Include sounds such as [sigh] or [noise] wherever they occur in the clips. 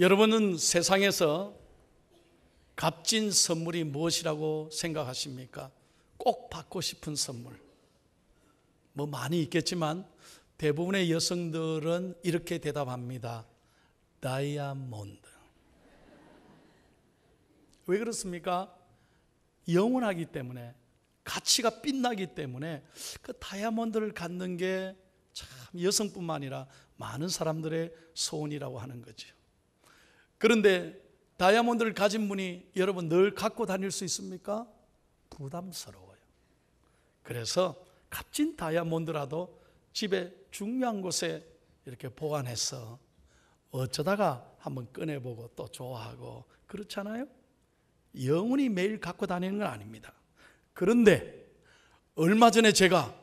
여러분은 세상에서 값진 선물이 무엇이라고 생각하십니까? 꼭 받고 싶은 선물. 뭐 많이 있겠지만 대부분의 여성들은 이렇게 대답합니다. 다이아몬드. 왜 그렇습니까? 영원하기 때문에 가치가 빛나기 때문에 그 다이아몬드를 갖는 게 참 여성뿐만 아니라 많은 사람들의 소원이라고 하는 거죠. 그런데 다이아몬드를 가진 분이 여러분 늘 갖고 다닐 수 있습니까? 부담스러워요. 그래서 값진 다이아몬드라도 집에 중요한 곳에 이렇게 보관해서 어쩌다가 한번 꺼내보고 또 좋아하고 그렇잖아요? 영원히 매일 갖고 다니는 건 아닙니다. 그런데 얼마 전에 제가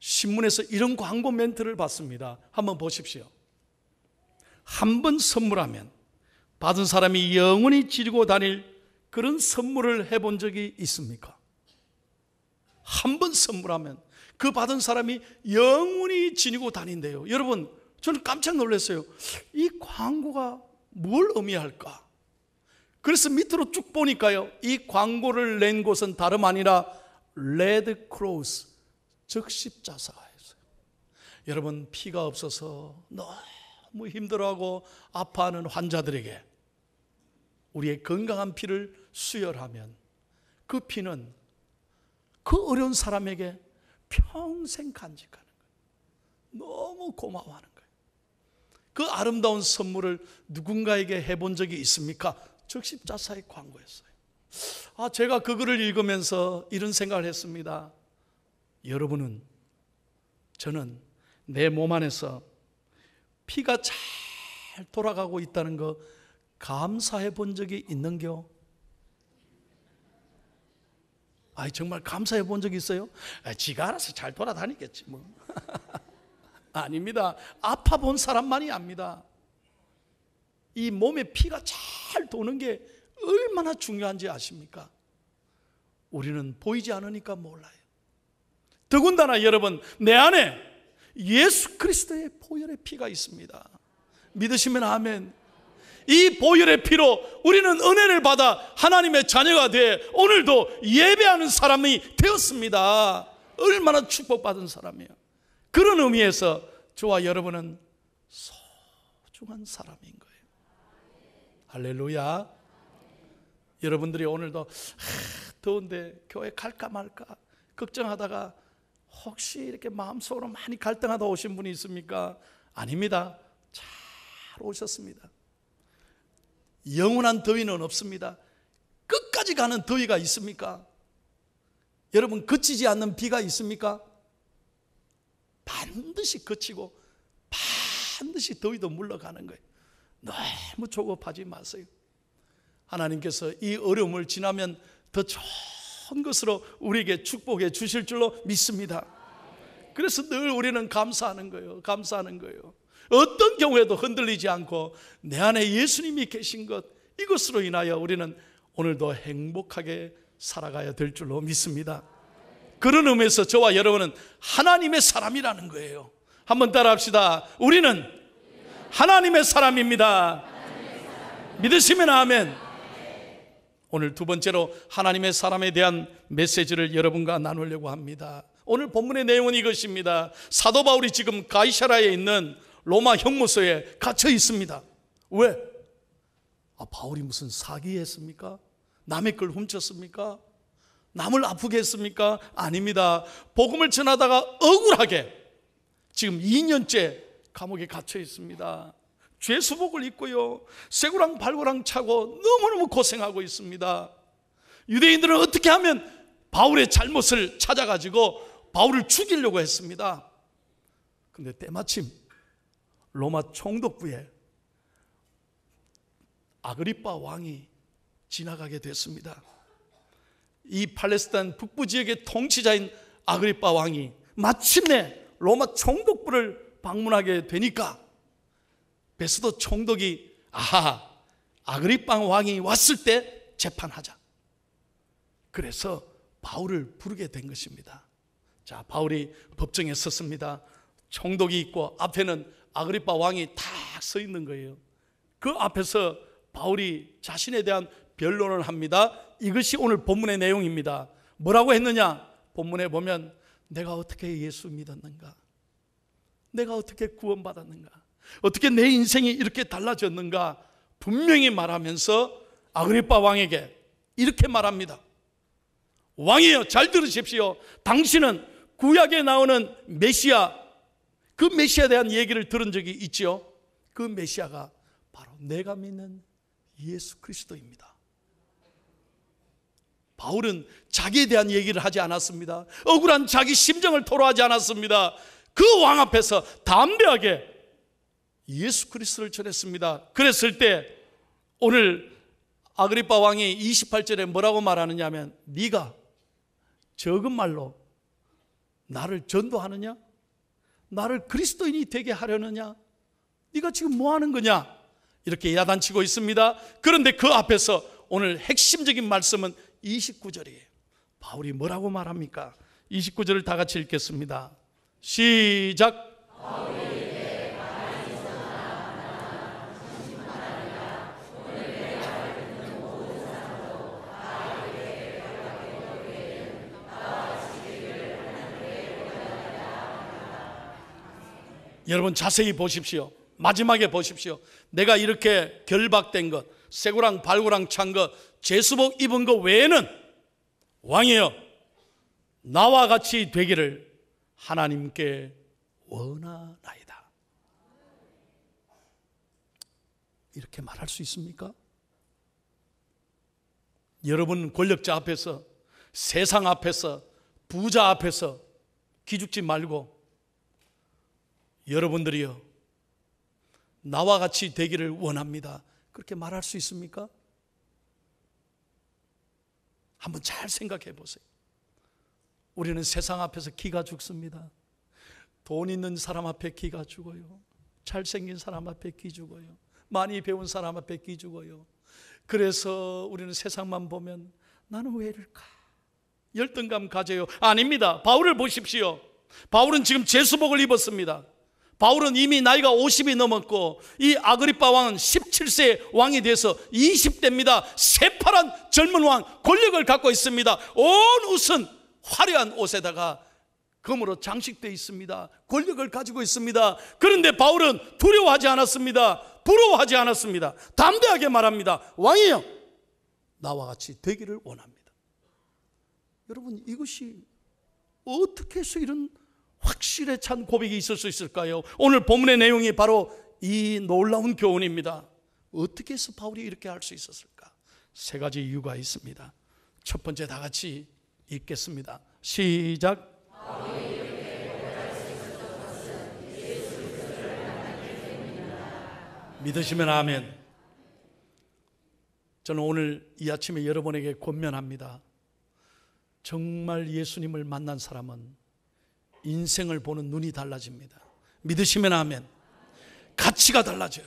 신문에서 이런 광고 멘트를 봤습니다. 한번 보십시오. 한 번 선물하면 받은 사람이 영원히 지르고 다닐 그런 선물을 해본 적이 있습니까? 한 번 선물하면 그 받은 사람이 영원히 지니고 다닌대요. 여러분, 저는 깜짝 놀랐어요. 이 광고가 뭘 의미할까? 그래서 밑으로 쭉 보니까요. 이 광고를 낸 곳은 다름 아니라 레드 크로스, 즉 십자사였어요. 여러분, 피가 없어서 너무 힘들어하고 아파하는 환자들에게 우리의 건강한 피를 수혈하면 그 피는 그 어려운 사람에게 평생 간직하는 거예요. 너무 고마워하는 거예요. 그 아름다운 선물을 누군가에게 해본 적이 있습니까? 즉 십자사의 광고였어요. 아, 제가 그 글을 읽으면서 이런 생각을 했습니다. 여러분은 저는 내 몸 안에서 피가 잘 돌아가고 있다는 거 감사해 본 적이 있는겨? 아, 정말 감사해 본 적이 있어요? 아, 지가 알아서 잘 돌아다니겠지 뭐. [laughs] 아닙니다. 아파 본 사람만이 압니다. 이 몸에 피가 잘 도는 게 얼마나 중요한지 아십니까? 우리는 보이지 않으니까 몰라요. 더군다나 여러분, 내 안에 예수 그리스도의 보혈의 피가 있습니다. 믿으시면 아멘. 이 보혈의 피로 우리는 은혜를 받아 하나님의 자녀가 돼 오늘도 예배하는 사람이 되었습니다. 얼마나 축복받은 사람이에요. 그런 의미에서 저와 여러분은 소중한 사람인 거예요. 할렐루야. 여러분들이 오늘도 하, 더운데 교회 갈까 말까 걱정하다가 혹시 이렇게 마음속으로 많이 갈등하다 오신 분이 있습니까? 아닙니다. 잘 오셨습니다. 영원한 더위는 없습니다. 끝까지 가는 더위가 있습니까? 여러분, 그치지 않는 비가 있습니까? 반드시 그치고 반드시 더위도 물러가는 거예요. 너무 조급하지 마세요. 하나님께서 이 어려움을 지나면 더 좋은 것으로 우리에게 축복해 주실 줄로 믿습니다. 그래서 늘 우리는 감사하는 거예요. 감사하는 거예요. 어떤 경우에도 흔들리지 않고 내 안에 예수님이 계신 것 이것으로 인하여 우리는 오늘도 행복하게 살아가야 될 줄로 믿습니다. 그런 의미에서 저와 여러분은 하나님의 사람이라는 거예요. 한번 따라합시다. 우리는 하나님의 사람입니다. 믿으시면 아멘. 오늘 두 번째로 하나님의 사람에 대한 메시지를 여러분과 나누려고 합니다. 오늘 본문의 내용은 이것입니다. 사도 바울이 지금 가이샤라에 있는 로마 형무소에 갇혀 있습니다. 왜? 아, 바울이 무슨 사기했습니까? 남의 걸 훔쳤습니까? 남을 아프게 했습니까? 아닙니다. 복음을 전하다가 억울하게 지금 2년째 감옥에 갇혀 있습니다. 죄수복을 입고요. 쇠고랑 발고랑 차고 너무너무 고생하고 있습니다. 유대인들은 어떻게 하면 바울의 잘못을 찾아가지고 바울을 죽이려고 했습니다. 근데 때마침 로마 총독부에 아그리파 왕이 지나가게 됐습니다. 이 팔레스타인 북부 지역의 통치자인 아그리파 왕이 마침내 로마 총독부를 방문하게 되니까 베스도 총독이 아하 아그리파 왕이 왔을 때 재판하자. 그래서 바울을 부르게 된 것입니다. 자, 바울이 법정에 섰습니다. 총독이 있고 앞에는 아그리파 왕이 탁서 있는 거예요. 그 앞에서 바울이 자신에 대한 변론을 합니다. 이것이 오늘 본문의 내용입니다. 뭐라고 했느냐? 본문에 보면 내가 어떻게 예수 믿었는가? 내가 어떻게 구원받았는가? 어떻게 내 인생이 이렇게 달라졌는가? 분명히 말하면서 아그리파 왕에게 이렇게 말합니다. 왕이여 잘 들으십시오. 당신은 구약에 나오는 메시아 그 메시아에 대한 얘기를 들은 적이 있지요. 그 메시아가 바로 내가 믿는 예수 그리스도입니다. 바울은 자기에 대한 얘기를 하지 않았습니다. 억울한 자기 심정을 토로하지 않았습니다. 그 왕 앞에서 담대하게 예수 그리스도를 전했습니다. 그랬을 때 오늘 아그리파 왕이 28절에 뭐라고 말하느냐 하면 네가 적은 말로 나를 전도하느냐? 나를 그리스도인이 되게 하려느냐? 네가 지금 뭐 하는 거냐? 이렇게 야단치고 있습니다. 그런데 그 앞에서 오늘 핵심적인 말씀은 29절이에요. 바울이 뭐라고 말합니까? 29절을 다 같이 읽겠습니다. 시작. 여러분 자세히 보십시오. 마지막에 보십시오. 내가 이렇게 결박된 것, 쇠고랑 발고랑 찬 것, 제수복 입은 것 외에는 왕이여 나와 같이 되기를 하나님께 원하나이다. 이렇게 말할 수 있습니까? 여러분 권력자 앞에서 세상 앞에서 부자 앞에서 기죽지 말고 여러분들이요. 나와 같이 되기를 원합니다. 그렇게 말할 수 있습니까? 한번 잘 생각해 보세요. 우리는 세상 앞에서 기가 죽습니다. 돈 있는 사람 앞에 기가 죽어요. 잘생긴 사람 앞에 기 죽어요. 많이 배운 사람 앞에 기 죽어요. 그래서 우리는 세상만 보면 나는 왜 이럴까? 열등감 가져요. 아닙니다. 바울을 보십시오. 바울은 지금 제수복을 입었습니다. 바울은 이미 나이가 50이 넘었고 이 아그리파 왕은 17세 왕이 돼서 20대입니다. 새파란 젊은 왕 권력을 갖고 있습니다. 온 옷은 화려한 옷에다가 금으로 장식되어 있습니다. 권력을 가지고 있습니다. 그런데 바울은 두려워하지 않았습니다. 부러워하지 않았습니다. 담대하게 말합니다. 왕이여, 나와 같이 되기를 원합니다. 여러분, 이것이 어떻게 해서 이런 확실에 찬 고백이 있을 수 있을까요? 오늘 본문의 내용이 바로 이 놀라운 교훈입니다. 어떻게 해서 바울이 이렇게 할 수 있었을까? 세 가지 이유가 있습니다. 첫 번째 다 같이 읽겠습니다. 시작. 믿으시면 아멘. 저는 오늘 이 아침에 여러분에게 권면합니다. 정말 예수님을 만난 사람은 인생을 보는 눈이 달라집니다. 믿으시면 아멘. 가치가 달라져요.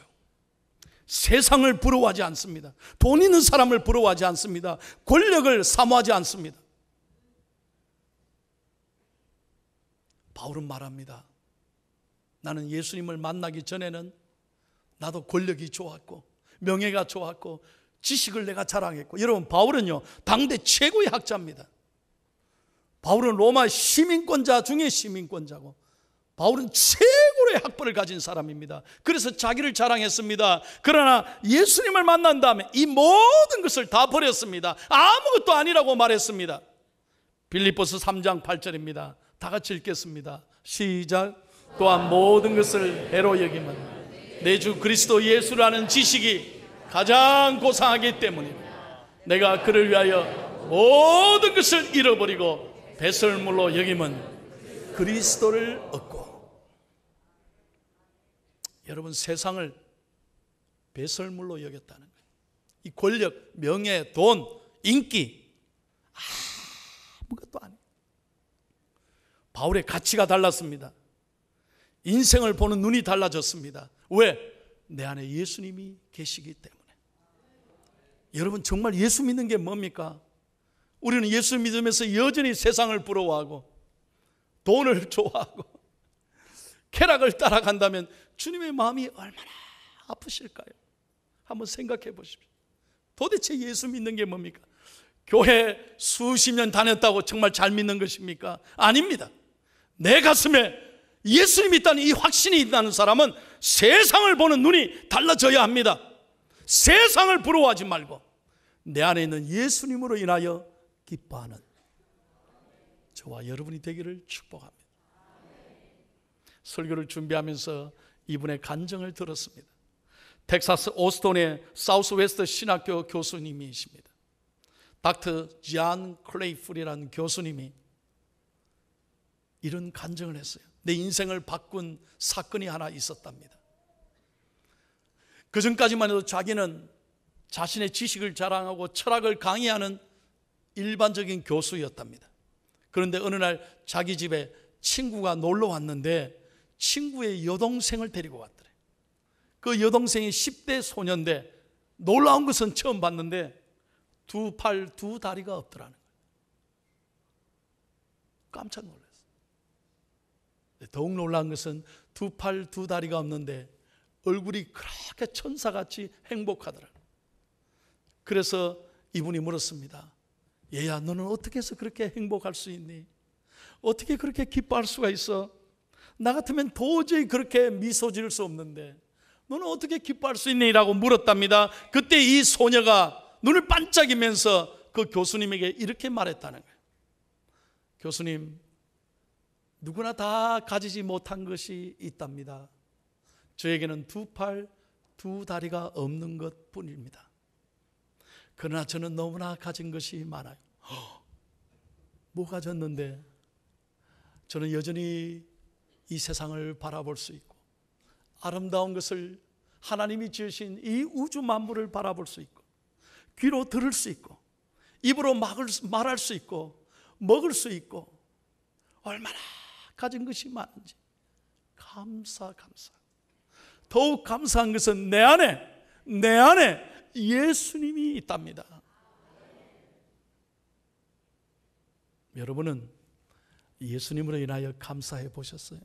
세상을 부러워하지 않습니다. 돈 있는 사람을 부러워하지 않습니다. 권력을 사모하지 않습니다. 바울은 말합니다. 나는 예수님을 만나기 전에는 나도 권력이 좋았고 명예가 좋았고 지식을 내가 자랑했고 여러분 바울은요 당대 최고의 학자입니다. 바울은 로마 시민권자 중에 시민권자고 바울은 최고의 학벌을 가진 사람입니다. 그래서 자기를 자랑했습니다. 그러나 예수님을 만난 다음에 이 모든 것을 다 버렸습니다. 아무것도 아니라고 말했습니다. 빌립보스 3장 8절입니다. 다 같이 읽겠습니다. 시작. 또한 모든 것을 해로 여기면 내 주 그리스도 예수라는 지식이 가장 고상하기 때문입니다. 내가 그를 위하여 모든 것을 잃어버리고 배설물로 여기면 그리스도를 얻고 여러분 세상을 배설물로 여겼다는 거예요. 이 권력, 명예, 돈, 인기 아무것도 아니에요. 바울의 가치가 달랐습니다. 인생을 보는 눈이 달라졌습니다. 왜? 내 안에 예수님이 계시기 때문에. 여러분 정말 예수 믿는 게 뭡니까? 우리는 예수 믿으면서 여전히 세상을 부러워하고 돈을 [laughs] 좋아하고 쾌락을 따라간다면 주님의 마음이 얼마나 아프실까요? 한번 생각해 보십시오. 도대체 예수 믿는 게 뭡니까? 교회 수십 년 다녔다고 정말 잘 믿는 것입니까? 아닙니다. 내 가슴에 예수님 있다는 이 확신이 있다는 사람은 세상을 보는 눈이 달라져야 합니다. 세상을 부러워하지 말고 내 안에 있는 예수님으로 인하여 기뻐하는 저와 여러분이 되기를 축복합니다. 설교를 준비하면서 이분의 간증을 들었습니다. 텍사스 오스톤의 사우스웨스트 신학교 교수님이십니다. 닥터 지안 클레이풀이라는 교수님이 이런 간증을 했어요. 내 인생을 바꾼 사건이 하나 있었답니다. 그 전까지만 해도 자기는 자신의 지식을 자랑하고 철학을 강의하는 일반적인 교수였답니다. 그런데 어느 날 자기 집에 친구가 놀러 왔는데 친구의 여동생을 데리고 왔더래. 그 여동생이 10대 소년데 놀라운 것은 처음 봤는데 두 팔, 두 다리가 없더라는 거예요. 깜짝 놀랐어요. 더욱 놀라운 것은 두 팔, 두 다리가 없는데 얼굴이 그렇게 천사같이 행복하더라. 그래서 이분이 물었습니다. 얘야, 너는 어떻게 해서 그렇게 행복할 수 있니? 어떻게 그렇게 기뻐할 수가 있어? 나 같으면 도저히 그렇게 미소 지을 수 없는데 너는 어떻게 기뻐할 수 있니? 라고 물었답니다. 그때 이 소녀가 눈을 반짝이면서 그 교수님에게 이렇게 말했다는 거예요. 교수님, 누구나 다 가지지 못한 것이 있답니다. 저에게는 두 팔, 두 다리가 없는 것 뿐입니다. 그러나 저는 너무나 가진 것이 많아요. 뭐 가졌는데 저는 여전히 이 세상을 바라볼 수 있고 아름다운 것을 하나님이 지으신 이 우주 만물을 바라볼 수 있고 귀로 들을 수 있고 입으로 막을, 말할 수 있고 먹을 수 있고 얼마나 가진 것이 많은지 감사 감사 더욱 감사한 것은 내 안에 내 안에 예수님이 있답니다. 여러분은 예수님으로 인하여 감사해 보셨어요?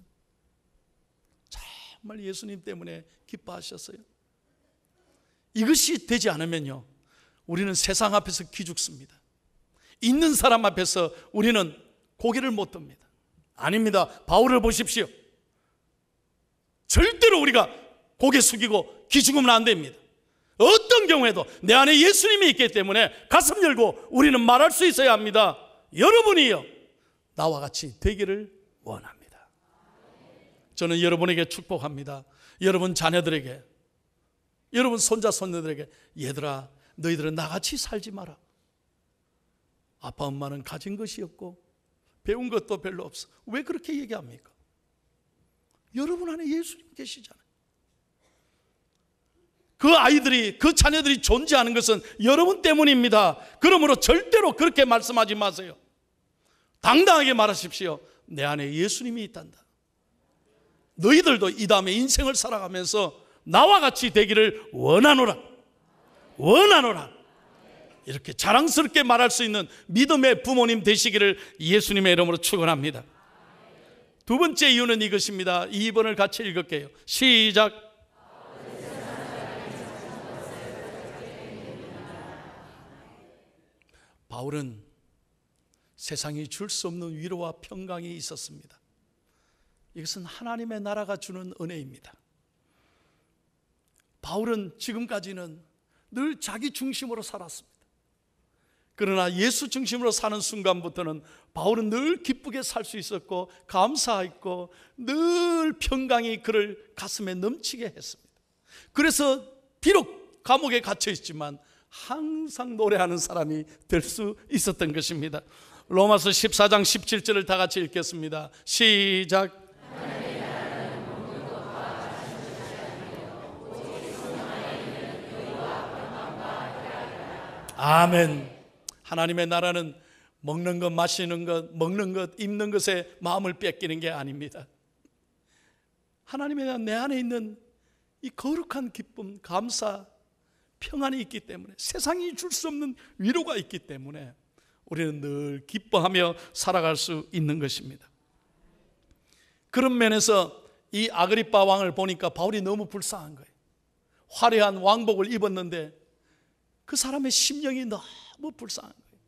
정말 예수님 때문에 기뻐하셨어요? 이것이 되지 않으면요, 우리는 세상 앞에서 기죽습니다. 있는 사람 앞에서 우리는 고개를 못 듭니다. 아닙니다. 바울을 보십시오. 절대로 우리가 고개 숙이고 기죽으면 안 됩니다. 어떤 경우에도 내 안에 예수님이 있기 때문에 가슴 열고 우리는 말할 수 있어야 합니다. 여러분이요. 나와 같이 되기를 원합니다. 저는 여러분에게 축복합니다. 여러분 자녀들에게, 여러분 손자, 손녀들에게, 얘들아, 너희들은 나같이 살지 마라. 아빠, 엄마는 가진 것이 없고, 배운 것도 별로 없어. 왜 그렇게 얘기합니까? 여러분 안에 예수님 계시잖아요. 그 아이들이, 그 자녀들이 존재하는 것은 여러분 때문입니다. 그러므로 절대로 그렇게 말씀하지 마세요. 당당하게 말하십시오. 내 안에 예수님이 있단다. 너희들도 이 다음에 인생을 살아가면서 나와 같이 되기를 원하노라. 원하노라. 이렇게 자랑스럽게 말할 수 있는 믿음의 부모님 되시기를 예수님의 이름으로 축원합니다. 두 번째 이유는 이것입니다. 2번을 같이 읽을게요. 시작. 바울은 세상이 줄 수 없는 위로와 평강이 있었습니다. 이것은 하나님의 나라가 주는 은혜입니다. 바울은 지금까지는 늘 자기 중심으로 살았습니다. 그러나 예수 중심으로 사는 순간부터는 바울은 늘 기쁘게 살 수 있었고 감사했고 늘 평강이 그를 가슴에 넘치게 했습니다. 그래서 비록 감옥에 갇혀 있지만 항상 노래하는 사람이 될 수 있었던 것입니다. 로마서 14장 17절을 다 같이 읽겠습니다. 시작. 아멘. 하나님의 나라는 먹는 것, 마시는 것, 먹는 것, 입는 것에 마음을 뺏기는 게 아닙니다. 하나님의 내 안에 있는 이 거룩한 기쁨, 감사, 평안이 있기 때문에 세상이 줄 수 없는 위로가 있기 때문에 우리는 늘 기뻐하며 살아갈 수 있는 것입니다. 그런 면에서 이 아그리파 왕을 보니까 바울이 너무 불쌍한 거예요. 화려한 왕복을 입었는데 그 사람의 심령이 너무 불쌍한 거예요.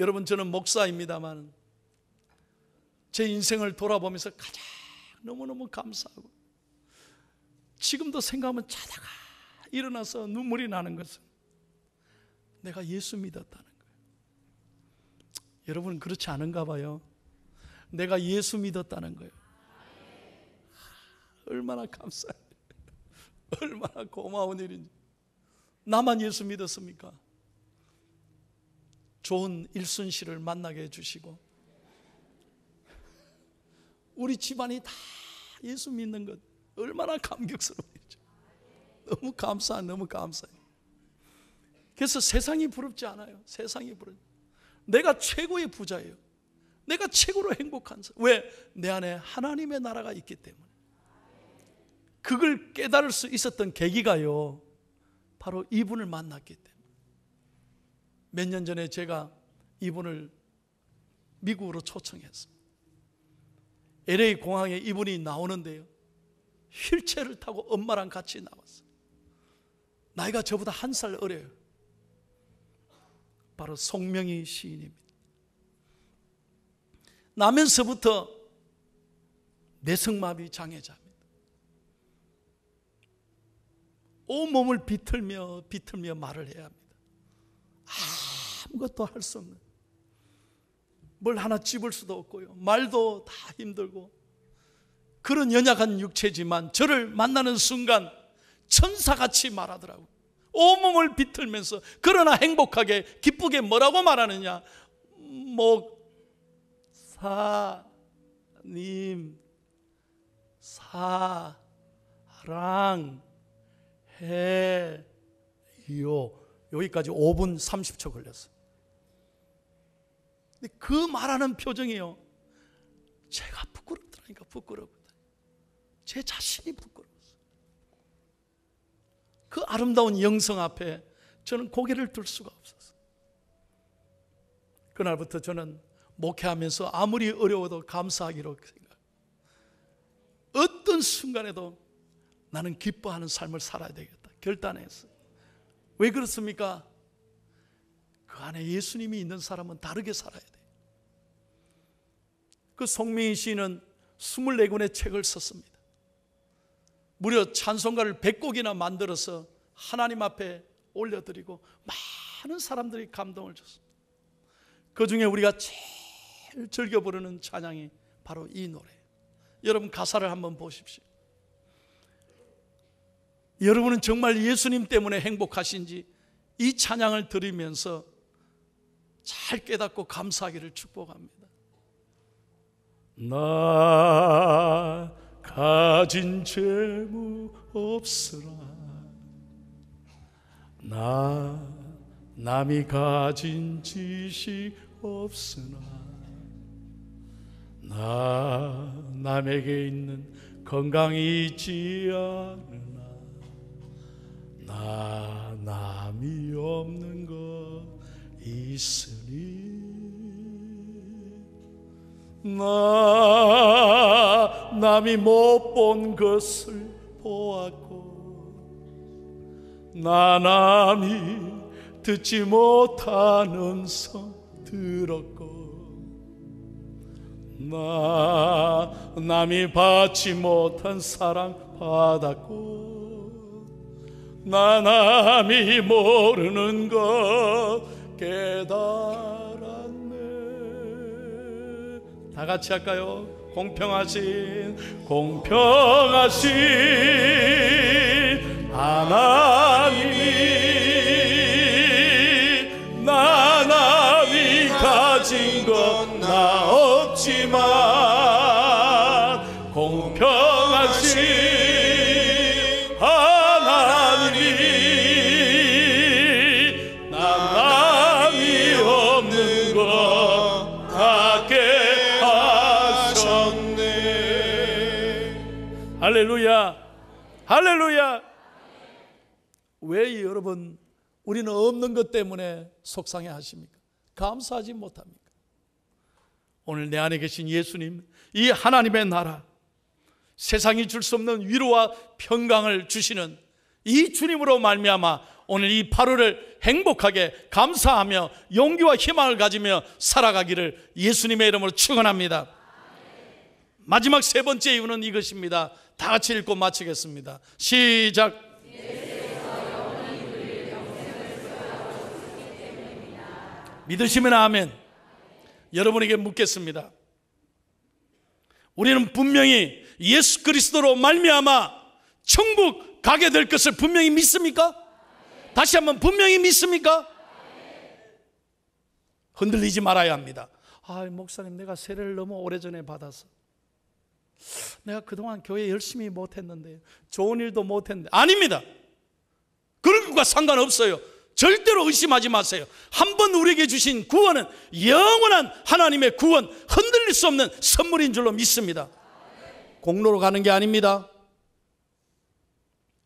여러분 저는 목사입니다만 제 인생을 돌아보면서 가장 너무너무 감사하고 지금도 생각하면 자다가 일어나서 눈물이 나는 것은 내가 예수 믿었다는 거예요. 여러분 그렇지 않은가 봐요. 내가 예수 믿었다는 거예요. 얼마나 감사해요. [laughs] 얼마나 고마운 일인지. 나만 예수 믿었습니까? 좋은 일순 씨를 만나게 해주시고, 우리 집안이 다 예수 믿는 것 얼마나 감격스러워요. 너무 감사, 너무 감사해요. 그래서 세상이 부럽지 않아요. 세상이 부럽. 내가 최고의 부자예요. 내가 최고로 행복한 사람. 왜? 내 안에 하나님의 나라가 있기 때문에. 그걸 깨달을 수 있었던 계기가요. 바로 이분을 만났기 때문에. 몇 년 전에 제가 이분을 미국으로 초청했습니다. LA 공항에 이분이 나오는데요. 휠체어를 타고 엄마랑 같이 나왔어요. 나이가 저보다 한 살 어려요. 바로 송명희 시인입니다. 나면서부터 내성마비 장애자입니다. 온몸을 비틀며 비틀며 말을 해야 합니다. 아무것도 할 수 없는 뭘 하나 집을 수도 없고요. 말도 다 힘들고 그런 연약한 육체지만 저를 만나는 순간 천사같이 말하더라고. 온몸을 비틀면서 그러나 행복하게 기쁘게 뭐라고 말하느냐? 목사님 사랑 해요. 여기까지 5분 30초 걸렸어요. 근데 그 말하는 표정이요. 제가 부끄럽더라니까 부끄럽다. 제 자신이 부끄러웠어요. 그 아름다운 영성 앞에 저는 고개를 들 수가 없었어요. 그날부터 저는 목회하면서 아무리 어려워도 감사하기로 생각. 어떤 순간에도 나는 기뻐하는 삶을 살아야 되겠다. 결단했어요. 왜 그렇습니까? 그 안에 예수님이 있는 사람은 다르게 살아야 돼. 그 송명희 씨는 24권의 책을 썼습니다. 무려 찬송가를 100곡이나 만들어서 하나님 앞에 올려드리고 많은 사람들이 감동을 줬습니다. 그 중에 우리가 제일 즐겨 부르는 찬양이 바로 이 노래. 여러분 가사를 한번 보십시오. 여러분은 정말 예수님 때문에 행복하신지 이 찬양을 들으면서 잘 깨닫고 감사하기를 축복합니다. 나 가진 재무 없으라. 나 남이 가진 지식 없으나 나 남에게 있는 건강이 있지 않으나 나 남이 없는 것 있으니 나 남이 못 본 것을 보았고 나 남이 듣지 못한 음성 들었고 나 남이 받지 못한 사랑 받았고 나 남이 모르는 것 깨달았네 다 같이 할까요? 공평하신 공평하신 하나 할렐루야 왜 여러분 우리는 없는 것 때문에 속상해 하십니까? 감사하지 못합니까? 오늘 내 안에 계신 예수님, 이 하나님의 나라, 세상이 줄 수 없는 위로와 평강을 주시는 이 주님으로 말미암아 오늘 이 8월을 행복하게 감사하며 용기와 희망을 가지며 살아가기를 예수님의 이름으로 축원합니다. 마지막 세 번째 이유는 이것입니다. 다 같이 읽고 마치겠습니다. 시작. 믿으시면 아멘. 여러분에게 묻겠습니다. 우리는 분명히 예수 그리스도로 말미암아 천국 가게 될 것을 분명히 믿습니까? 다시 한번 분명히 믿습니까? 흔들리지 말아야 합니다. 아, 목사님 내가 세례를 너무 오래전에 받아서 내가 그동안 교회 열심히 못했는데 좋은 일도 못했는데 아닙니다. 그런 것과 상관없어요. 절대로 의심하지 마세요. 한 번 우리에게 주신 구원은 영원한 하나님의 구원, 흔들릴 수 없는 선물인 줄로 믿습니다. 공로로 가는 게 아닙니다.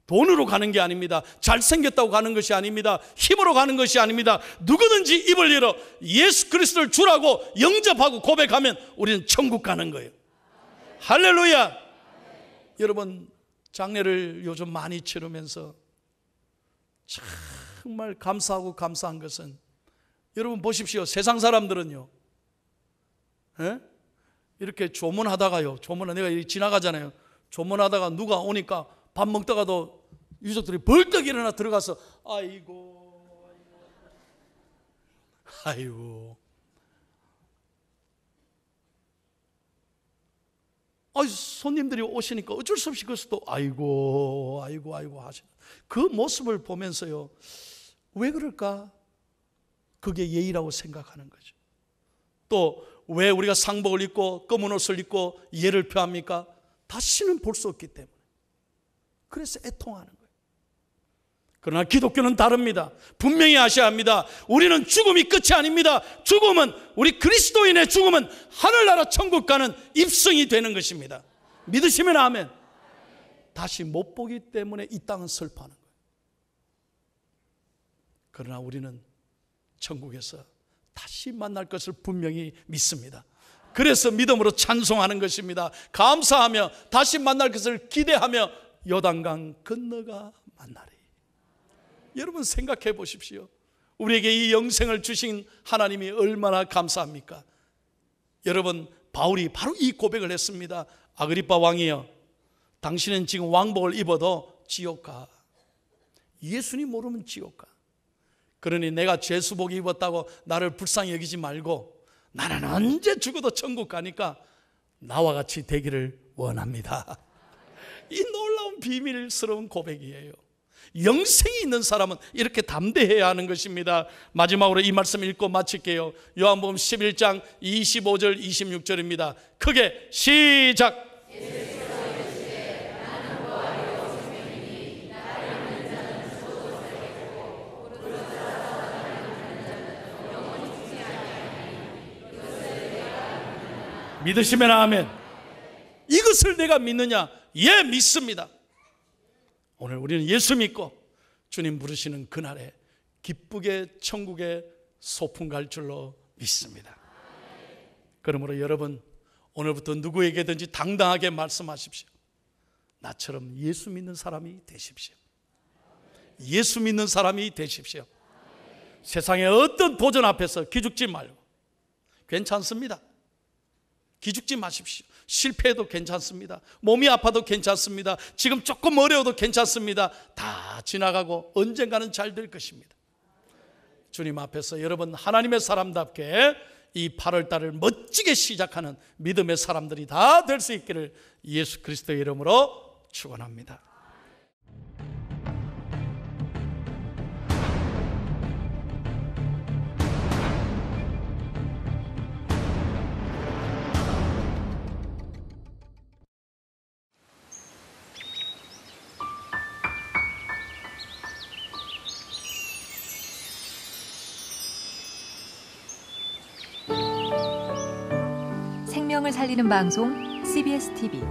돈으로 가는 게 아닙니다. 잘생겼다고 가는 것이 아닙니다. 힘으로 가는 것이 아닙니다. 누구든지 입을 열어 예수 그리스도를 주라고 영접하고 고백하면 우리는 천국 가는 거예요. 할렐루야! 여러분, 장례를 요즘 많이 치르면서 정말 감사하고 감사한 것은 여러분 보십시오. 세상 사람들은요. 에? 예? 이렇게 조문하다가요. 조문을 내가 지나가잖아요. 조문하다가 누가 오니까 밥 먹다가도 유족들이 벌떡 일어나 들어가서 아이고 아이고 아 손님들이 오시니까 어쩔 수 없이 그것도 아이고 아이고 아이고 하시는 그 모습을 보면서요. 왜 그럴까? 그게 예의라고 생각하는 거죠. 또 왜 우리가 상복을 입고 검은 옷을 입고 예를 표합니까? 다시는 볼 수 없기 때문에. 그래서 애통하는 그러나 기독교는 다릅니다. 분명히 아셔야 합니다. 우리는 죽음이 끝이 아닙니다. 죽음은 우리 그리스도인의 죽음은 하늘나라 천국 가는 입성이 되는 것입니다. 믿으시면 아멘. 다시 못 보기 때문에 이 땅은 슬퍼하는 거예요. 그러나 우리는 천국에서 다시 만날 것을 분명히 믿습니다. 그래서 믿음으로 찬송하는 것입니다. 감사하며 다시 만날 것을 기대하며 요단강 건너가 만나리. 여러분 생각해 보십시오. 우리에게 이 영생을 주신 하나님이 얼마나 감사합니까? 여러분, 바울이 바로 이 고백을 했습니다. 아그리파 왕이여, 당신은 지금 왕복을 입어도 지옥 가. 예수님 모르면 지옥 가. 그러니 내가 죄수복 입었다고 나를 불쌍히 여기지 말고 나는 언제 죽어도 천국 가니까 나와 같이 되기를 원합니다. [laughs] 이 놀라운 비밀스러운 고백이에요. 영생이 있는 사람은 이렇게 담대해야 하는 것입니다. 마지막으로 이 말씀 읽고 마칠게요. 요한복음 11장 25절 26절입니다. 크게 시작. 믿으시면 아멘. 이것을 내가 믿느냐? 예, 믿습니다. 오늘 우리는 예수 믿고 주님 부르시는 그날에 기쁘게 천국에 소풍 갈 줄로 믿습니다. 그러므로 여러분 오늘부터 누구에게든지 당당하게 말씀하십시오. 나처럼 예수 믿는 사람이 되십시오. 예수 믿는 사람이 되십시오. 세상의 어떤 도전 앞에서 기죽지 말고 괜찮습니다. 기죽지 마십시오. 실패해도 괜찮습니다. 몸이 아파도 괜찮습니다. 지금 조금 어려워도 괜찮습니다. 다 지나가고 언젠가는 잘 될 것입니다. 주님 앞에서 여러분 하나님의 사람답게 이 8월 달을 멋지게 시작하는 믿음의 사람들이 다 될 수 있기를 예수 그리스도의 이름으로 축원합니다. 살리는 방송 CBS TV